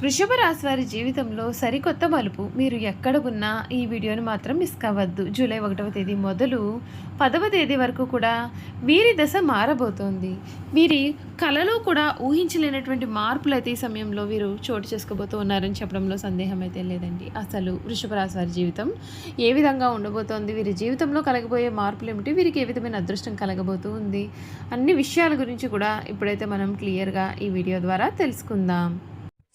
వృషభ రాశి వారి జీవితంలో సరికొత్త మలుపు. మీరు ఎక్కడ ఉన్నా ఈ వీడియోని మాత్రం మిస్ కావద్దు. జూలై ఒకటవ తేదీ మొదలు పదవ తేదీ వరకు కూడా వీరి దశ మారబోతోంది. వీరి కళలో కూడా ఊహించలేనటువంటి మార్పులు అయితే ఈ సమయంలో వీరు చోటు చేసుకోబోతూ ఉన్నారని చెప్పడంలో సందేహం అయితే లేదండి. అసలు వృషభ రాశి వారి జీవితం ఏ విధంగా ఉండబోతోంది? వీరి జీవితంలో కలగబోయే మార్పులు ఏమిటి? వీరికి ఏ విధమైన అదృష్టం కలగబోతూ ఉంది? అన్ని విషయాల గురించి కూడా ఇప్పుడైతే మనం క్లియర్గా ఈ వీడియో ద్వారా తెలుసుకుందాం.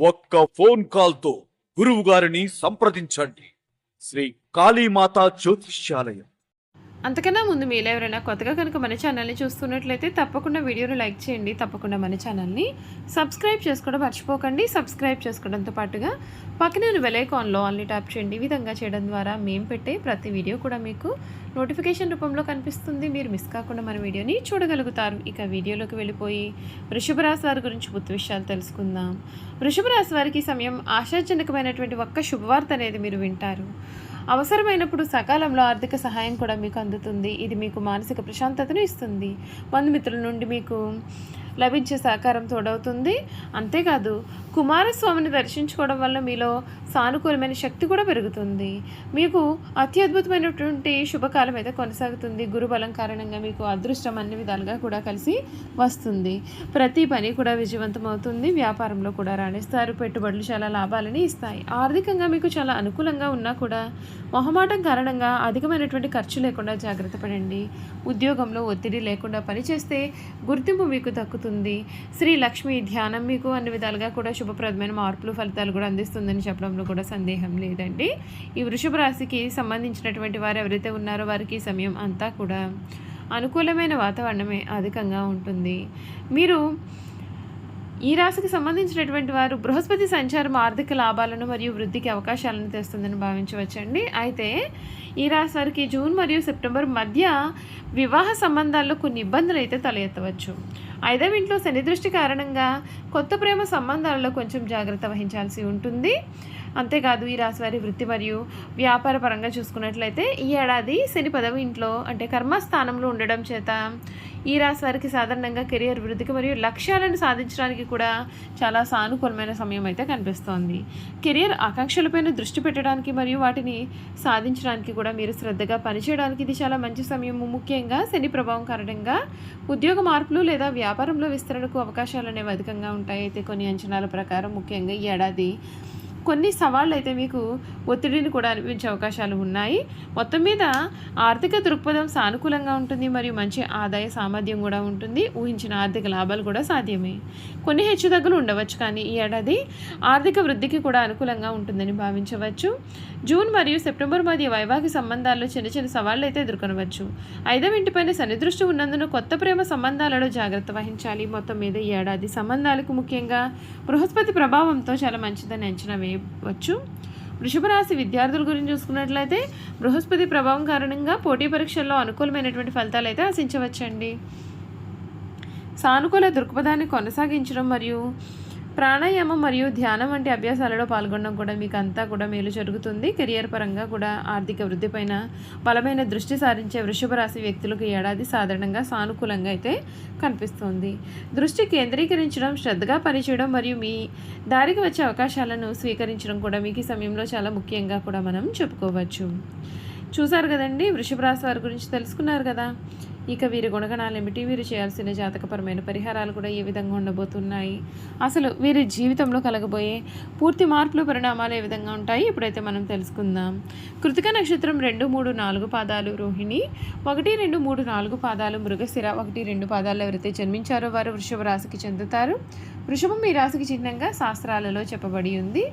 ఒక్క ఫోన్ కాల్తో గురువు గారిని సంప్రదించండి. శ్రీ కాళీమాత జ్యోతిష్యాలయం. అంతకన్నా ముందు మీరు ఎవరైనా కొత్తగా కనుక మన ఛానల్ని చూస్తున్నట్లయితే తప్పకుండా వీడియోని లైక్ చేయండి తప్పకుండా మన ఛానల్ని సబ్స్క్రైబ్ చేసుకోవడం మర్చిపోకండి. సబ్స్క్రైబ్ చేసుకోవడంతో పాటుగా పక్కనే బెల్ ఐకాన్లో ఆన్లీ ట్యాప్ చేయండి. ఈ విధంగా చేయడం ద్వారా మేము పెట్టే ప్రతి వీడియో కూడా మీకు నోటిఫికేషన్ రూపంలో కనిపిస్తుంది. మీరు మిస్ కాకుండా మన వీడియోని చూడగలుగుతారు. ఇక వీడియోలోకి వెళ్ళిపోయి వృషభ రాశి వారి గురించి పూర్తి విషయాలు తెలుసుకుందాం. వృషభ రాశి వారికి సమయం ఆశాజనకమైనటువంటి ఒక్క శుభవార్త అనేది మీరు వింటారు. అవసరమైనప్పుడు సకాలంలో ఆర్థిక సహాయం కూడా మీకు అందుతుంది. ఇది మీకు మానసిక ప్రశాంతతను ఇస్తుంది. బంధుమిత్రుల నుండి మీకు లభించే సహకారం తోడవుతుంది. అంతేకాదు కుమారస్వామిని దర్శించుకోవడం వల్ల మీలో సానుకూలమైన శక్తి కూడా పెరుగుతుంది. మీకు అత్యద్భుతమైనటువంటి శుభకాలం అయితే కొనసాగుతుంది. గురుబలం కారణంగా మీకు అదృష్టం అన్ని విధాలుగా కూడా కలిసి వస్తుంది. ప్రతి పని కూడా విజయవంతం అవుతుంది. వ్యాపారంలో కూడా రాణిస్తారు. పెట్టుబడులు చాలా లాభాలని ఇస్తాయి. ఆర్థికంగా మీకు చాలా అనుకూలంగా ఉన్నా కూడా మొహమాటం కారణంగా అధికమైనటువంటి ఖర్చు లేకుండా జాగ్రత్త పడండి. ఉద్యోగంలో ఒత్తిడి లేకుండా పనిచేస్తే గుర్తింపు మీకు దక్కుతుంది. శ్రీ లక్ష్మి ధ్యానం మీకు అన్ని విధాలుగా కూడా శుభప్రదమైన మార్పులు ఫలితాలు కూడా అందిస్తుందని చెప్పడంలో కూడా సందేహం లేదండి. ఈ వృషభ రాశికి సంబంధించినటువంటి వారు ఎవరైతే ఉన్నారో వారికి ఈ సమయం అంతా కూడా అనుకూలమైన వాతావరణమే అధికంగా ఉంటుంది. మీరు ఈ రాశికి సంబంధించినటువంటి వారు బృహస్పతి సంచారం ఆర్థిక లాభాలను మరియు వృద్ధికి అవకాశాలను తెస్తుందని భావించవచ్చండి. అయితే ఈ రాశి వారికి జూన్ మరియు సెప్టెంబర్ మధ్య వివాహ సంబంధాల్లో కొన్ని ఇబ్బందులు అయితే తల ఎత్తవచ్చు. ఐదవ ఇంట్లో శని దృష్టి కారణంగా కొత్త ప్రేమ సంబంధాలలో కొంచెం జాగ్రత్త వహించాల్సి ఉంటుంది. అంతేకాదు ఈ రాశివారి వృత్తి మరియు వ్యాపార పరంగా చూసుకున్నట్లయితే ఈ ఏడాది శని పదవి ఇంట్లో అంటే కర్మస్థానంలో ఉండడం చేత ఈ రాశి వారికి సాధారణంగా కెరియర్ వృద్ధికి మరియు లక్ష్యాలను సాధించడానికి కూడా చాలా సానుకూలమైన సమయం అయితే కనిపిస్తోంది. కెరియర్ ఆకాంక్షలపైన దృష్టి పెట్టడానికి మరియు వాటిని సాధించడానికి కూడా మీరు శ్రద్ధగా పనిచేయడానికి ఇది చాలా మంచి సమయం. ముఖ్యంగా శని ప్రభావం కారణంగా ఉద్యోగ మార్పులు లేదా వ్యాపారంలో విస్తరణకు అవకాశాలు అనేవి అధికంగా ఉంటాయి. అయితే కొన్ని అంచనాల ప్రకారం ముఖ్యంగా ఈ ఏడాది కొన్ని సవాళ్ళు అయితే మీకు ఒత్తిడిని కూడా అనిపించే అవకాశాలు ఉన్నాయి. మొత్తం మీద ఆర్థిక దృక్పథం సానుకూలంగా ఉంటుంది. మరియు మంచి ఆదాయ సామర్థ్యం కూడా ఉంటుంది. ఊహించిన ఆర్థిక లాభాలు కూడా సాధ్యమే. కొన్ని హెచ్చుతగ్గులు ఉండవచ్చు. కానీ ఈ ఏడాది ఆర్థిక వృద్ధికి కూడా అనుకూలంగా ఉంటుందని భావించవచ్చు. జూన్ మరియు సెప్టెంబర్ మధ్య వైవాహిక సంబంధాల్లో చిన్న చిన్న సవాళ్ళు అయితే ఎదుర్కొనవచ్చు. ఐదవ ఇంటిపైన శనిదృష్టి ఉన్నందున కొత్త ప్రేమ సంబంధాలలో జాగ్రత్త వహించాలి. మొత్తం మీద ఈ ఏడాది సంబంధాలకు ముఖ్యంగా బృహస్పతి ప్రభావంతో చాలా మంచిదని అంచనా చేయవచ్చు. వృషభరాశి విద్యార్థుల గురించి చూసుకున్నట్లయితే బృహస్పతి ప్రభావం కారణంగా పోటీ పరీక్షల్లో అనుకూలమైనటువంటి ఫలితాలు అయితే ఆశించవచ్చండి. సానుకూల దృక్పథాన్ని కొనసాగించడం మరియు ప్రాణాయామం మరియు ధ్యానం వంటి అభ్యాసాలలో పాల్గొనడం కూడా మీకు అంతా కూడా మేలు జరుగుతుంది. కెరియర్ పరంగా కూడా ఆర్థిక వృద్ధిపైన బలమైన దృష్టి సారించే వృషభ రాశి వ్యక్తులకు ఏడాది సాధారణంగా సానుకూలంగా అయితే కనిపిస్తుంది. దృష్టి కేంద్రీకరించడం శ్రద్ధగా పనిచేయడం మరియు మీ దారికి వచ్చే అవకాశాలను స్వీకరించడం కూడా మీకు ఈ సమయంలో చాలా ముఖ్యంగా కూడా మనం చెప్పుకోవచ్చు. చూసారు కదండి? వృషభ రాశి వారి గురించి తెలుసుకున్నారు కదా? ఇక వీరి గుణగణాలు ఏమిటి వీరు చేయాల్సిన జాతకపరమైన పరిహారాలు కూడా ఏ విధంగా ఉండబోతున్నాయి? అసలు వీరి జీవితంలో కలగబోయే పూర్తి మార్పులు పరిణామాలు ఏ విధంగా ఉంటాయి? ఇప్పుడైతే మనం తెలుసుకుందాం. కృతిక నక్షత్రం రెండు మూడు నాలుగు పాదాలు. రోహిణి ఒకటి రెండు మూడు నాలుగు పాదాలు. మృగశిర ఒకటి రెండు పాదాలు ఎవరైతే జన్మించారో వారు వృషభ రాశికి చెందుతారు. వృషభం ఈ రాశికి చిహ్నంగా శాస్త్రాలలో చెప్పబడి ఉంది.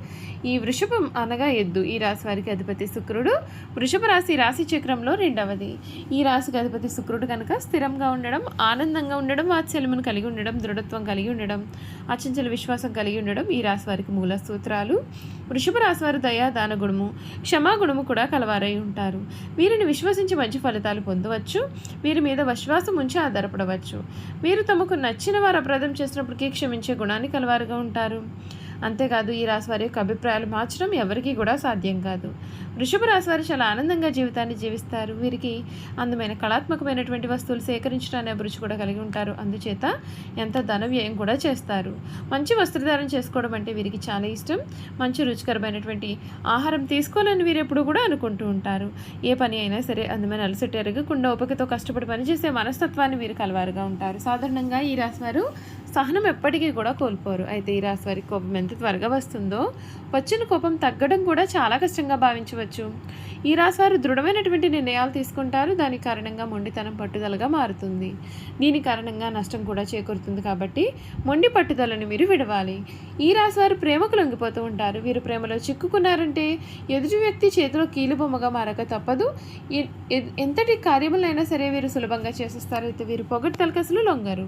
ఈ వృషభం అనగా ఎద్దు. ఈ రాశి వారికి అధిపతి శుక్రుడు. వృషభ రాశి రాశి చక్రంలో రెండవది. ఈ రాశికి అధిపతి శుక్రుడు కనుక స్థిరంగా ఉండడం ఆనందంగా ఉండడం వాత్సల్యమును కలిగి ఉండడం దృఢత్వం కలిగి ఉండడం అచంచల విశ్వాసం కలిగి ఉండడం ఈ రాశి వారికి మూల సూత్రాలు. వృషభ రాశి వారు దయా దాన గుణము క్షమాగుణము కూడా కలవారై ఉంటారు. వీరిని విశ్వసించి మంచి ఫలితాలు పొందవచ్చు. వీరి మీద విశ్వాసం ఉంచి ఆధారపడవచ్చు. వీరు తమకు నచ్చిన వారు అపరాధం చేసినప్పటికీ క్షమించే గుణాన్ని కలవారుగా ఉంటారు. అంతేకాదు ఈ రాశి వారి యొక్క అభిప్రాయాలు మార్చడం ఎవరికీ కూడా సాధ్యం కాదు. వృషభ రాశి వారు చాలా ఆనందంగా జీవితాన్ని జీవిస్తారు. వీరికి అందమైన కళాత్మకమైనటువంటి వస్తువులు సేకరించడం అనే అభిరుచి కూడా కలిగి ఉంటారు. అందుచేత ఎంత ధన వ్యయం కూడా చేస్తారు. మంచి వస్త్రధారణ చేసుకోవడం అంటే వీరికి చాలా ఇష్టం. మంచి రుచికరమైనటువంటి ఆహారం తీసుకోవాలని వీరు ఎప్పుడు కూడా అనుకుంటూ ఉంటారు. ఏ పని అయినా సరే అందమైన అలసట ఎరగకుండా ఉపకతో కష్టపడి పనిచేసే మనస్తత్వాన్ని వీరు కలవారుగా ఉంటారు. సాధారణంగా ఈ రాశి వారు సహనం ఎప్పటికీ కూడా కోల్పోరు. అయితే ఈ రాశి వారికి కోపం ఎంత త్వరగా వస్తుందో వచ్చిన కోపం తగ్గడం కూడా చాలా కష్టంగా భావించవచ్చు. ఈ రాశి వారు దృఢమైనటువంటి నిర్ణయాలు తీసుకుంటారు. దాని కారణంగా మొండితనం పట్టుదలగా మారుతుంది. దీని కారణంగా నష్టం కూడా చేకూరుతుంది కాబట్టి మొండి పట్టుదలను మీరు విడవాలి. ఈ రాశి వారు ప్రేమకు లొంగిపోతూ ఉంటారు. వీరు ప్రేమలో చిక్కుకున్నారంటే ఎదుటి వ్యక్తి చేతిలో కీలుబొమ్మగా మారక తప్పదు. ఎంతటి కార్యములైనా సరే వీరు సులభంగా చేసేస్తారు. అయితే వీరు పొగడ్తలకు అసలు లొంగరు.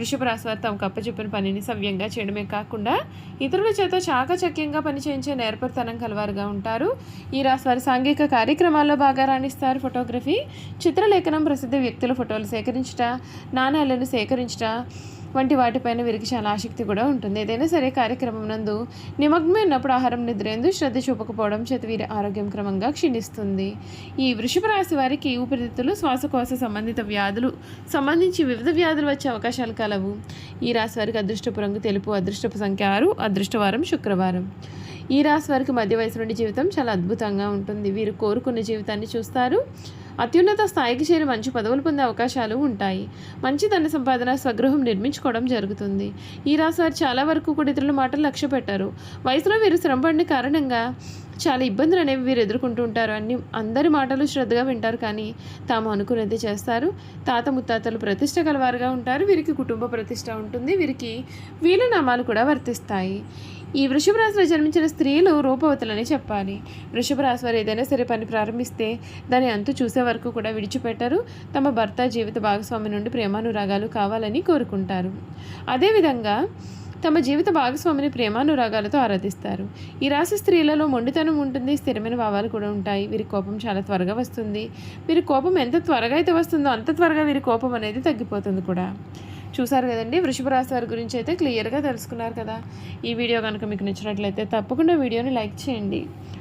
వృషభ రాశి వారు తమకు అప్పచెప్పిన పనిని సవ్యంగా చేయడమే కాకుండా ఇతరుల చేత చాకచక్యంగా పనిచేయించే నేర్పరితనం కలవారుగా ఉంటారు. ఈ రాశి వారి సాంఘిక కార్యక్రమాల్లో బాగా రాణిస్తారు. ఫోటోగ్రఫీ చిత్రలేఖనం ప్రసిద్ధ వ్యక్తుల ఫోటోలు సేకరించుట నాణ్యాలను సేకరించుట వంటి వాటిపైన వీరికి చాలా ఆసక్తి కూడా ఉంటుంది. ఏదైనా సరే కార్యక్రమం నందు నిమగ్నమైనప్పుడు ఆహారం నిద్రేందు శ్రద్ధ చూపకపోవడం చేత వీరి ఆరోగ్యం క్రమంగా క్షీణిస్తుంది. ఈ వృషభ రాశి వారికి ఊపిరితిత్తులు శ్వాసకోశ సంబంధిత వ్యాధులు సంబంధించి వివిధ వ్యాధులు వచ్చే అవకాశాలు కలవు. ఈ రాశి వారికి అదృష్టపు రంగు తెలుపు అదృష్టపు సంఖ్య ఆరు అదృష్టవారం శుక్రవారం. ఈ రాశి వారికి మధ్య వయసు నుండి జీవితం చాలా అద్భుతంగా ఉంటుంది. వీరు కోరుకున్న జీవితాన్ని చూస్తారు. అత్యున్నత స్థాయికి చేరి మంచి పదవులు పొందే అవకాశాలు ఉంటాయి. మంచి ధన సంపాదన స్వగృహం నిర్మించుకోవడం జరుగుతుంది. ఈ రాశి వారు చాలా వరకు కూడా ఇతరుల మాటలు లక్ష్య పెట్టారు వయసులో వీరు శ్రమపడిన కారణంగా చాలా ఇబ్బందులు అనేవి వీరు ఎదుర్కొంటూ ఉంటారు. అన్ని అందరి మాటలు శ్రద్ధగా వింటారు. కానీ తాము అనుకున్నది చేస్తారు. తాత ముత్తాతలు ప్రతిష్ట కలవారుగా ఉంటారు. వీరికి కుటుంబ ప్రతిష్ట ఉంటుంది. వీరికి వీలునామాలు కూడా వర్తిస్తాయి. ఈ వృషభ రాశిలో జన్మించిన స్త్రీలు రూపవతులని చెప్పాలి. వృషభ రాశి వారు ఏదైనా సరే పని ప్రారంభిస్తే దాని అంతు చూసే వరకు కూడా విడిచిపెట్టరు. తమ భర్త జీవిత భాగస్వామి నుండి ప్రేమానురాగాలు కావాలని కోరుకుంటారు. అదేవిధంగా తమ జీవిత భాగస్వామిని ప్రేమానురాగాలతో ఆరాధిస్తారు. ఈ రాశి స్త్రీలలో మొండితనం ఉంటుంది స్థిరమైన భావాలు కూడా ఉంటాయి. వీరి కోపం చాలా త్వరగా వస్తుంది. వీరి కోపం ఎంత త్వరగా అయితే వస్తుందో అంత త్వరగా వీరి కోపం అనేది తగ్గిపోతుంది కూడా. చూసారు కదండి? వృషభ రాశి వారి గురించి అయితే క్లియర్గా తెలుసుకున్నారు కదా. ఈ వీడియో కనుక మీకు నచ్చినట్లయితే తప్పకుండా వీడియోని లైక్ చేయండి.